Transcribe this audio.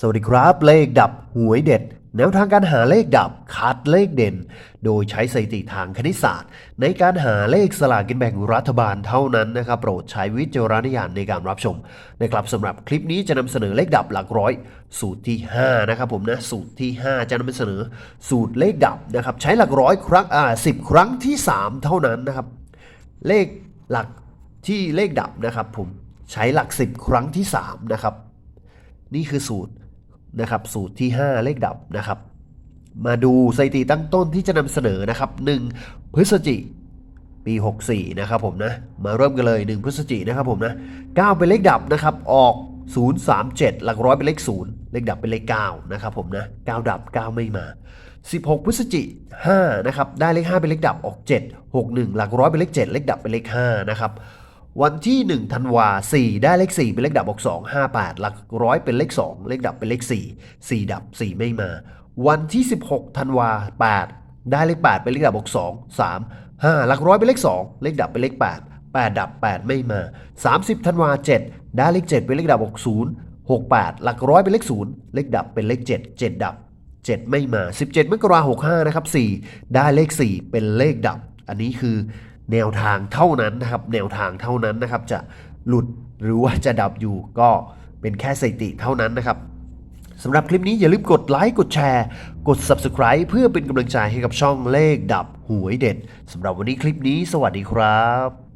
สวัสดีครับ เลขดับหวยเด็ด แนวทางการหาเลขดับคัดเลขเด่น โดยใช้สถิติทางคณิตศาสตร์ ในการหาเลขสลากกินแบ่งรัฐบาลเท่านั้นนะครับโปรดใช้วิจารณญาณในการรับชมนะครับสำหรับคลิปนี้จะนำเสนอเลขดับหลักร้อย สูตรที่ 5 นะครับผมนะสูตรที่ 5 จะนำเสนอสูตรเลขดับนะครับใช้หลักร้อยครั้งอ่าสิครั้งที่ 3 เท่านั้นนะครับเลขหลักที่เลขดับนะครับผมใช้หลัก 10 ครั้งที่3นะครับนี่คือสูตร นะครับสูตรที่ 5 เลขดับนะครับ มาดูสถิติตั้งต้นที่จะนำเสนอนะครับ1พฤศจิปี 64 นะครับผมนะ มาเริ่มกันเลย 1 พฤศจินะครับผมนะ 9 เป็นเลขดับนะครับ ออก 037 หลักร้อยเป็นเลข 0 เลขดับเป็นเลข 9 นะครับผมนะ 9 ดับ 9 ไม่มา 16 พฤศจิ5นะครับ ได้เลข 5 เป็นเลขดับ ออก 7 61 หลักร้อยเป็นเลข 7 เลขดับเป็นเลข 5 นะครับ วันที่ 1 ธันวา4ได้เลข 4 เป็นเลขดับออก 2 5 8 หลักร้อยเป็นเลข 2 เลขดับเป็นเลข 4 4 ดับ 4 ไม่มา วันที่ 16 ธันวา 8 ได้เลข 8 เป็นเลขดับออก 2 3 5 หลักร้อยเป็นเลข 2 เลขดับเป็นเลข 8 8 ดับ 8 ไม่มา 30 ธันวา 7 ได้เลข 7 เป็นเลขดับออก 0 6 8 หลักร้อยเป็นเลข 0 เลขดับเป็นเลข 7 7 ดับ 7 ไม่มา 17 มกราคม65นะครับ4ได้เลข 4 เป็นเลขดับ อันนี้คือ แนวทางเท่านั้นนะครับ แนวทางเท่านั้นนะครับ จะหลุดหรือว่าจะดับอยู่ก็เป็นแค่สถิติเท่านั้นนะครับสำหรับคลิปนี้อย่าลืมกดไลค์กดแชร์ กด Subscribe เพื่อเป็นกำลังใจให้กับช่องเลขดับหวยเด็ดสำหรับวันนี้คลิปนี้สวัสดีครับ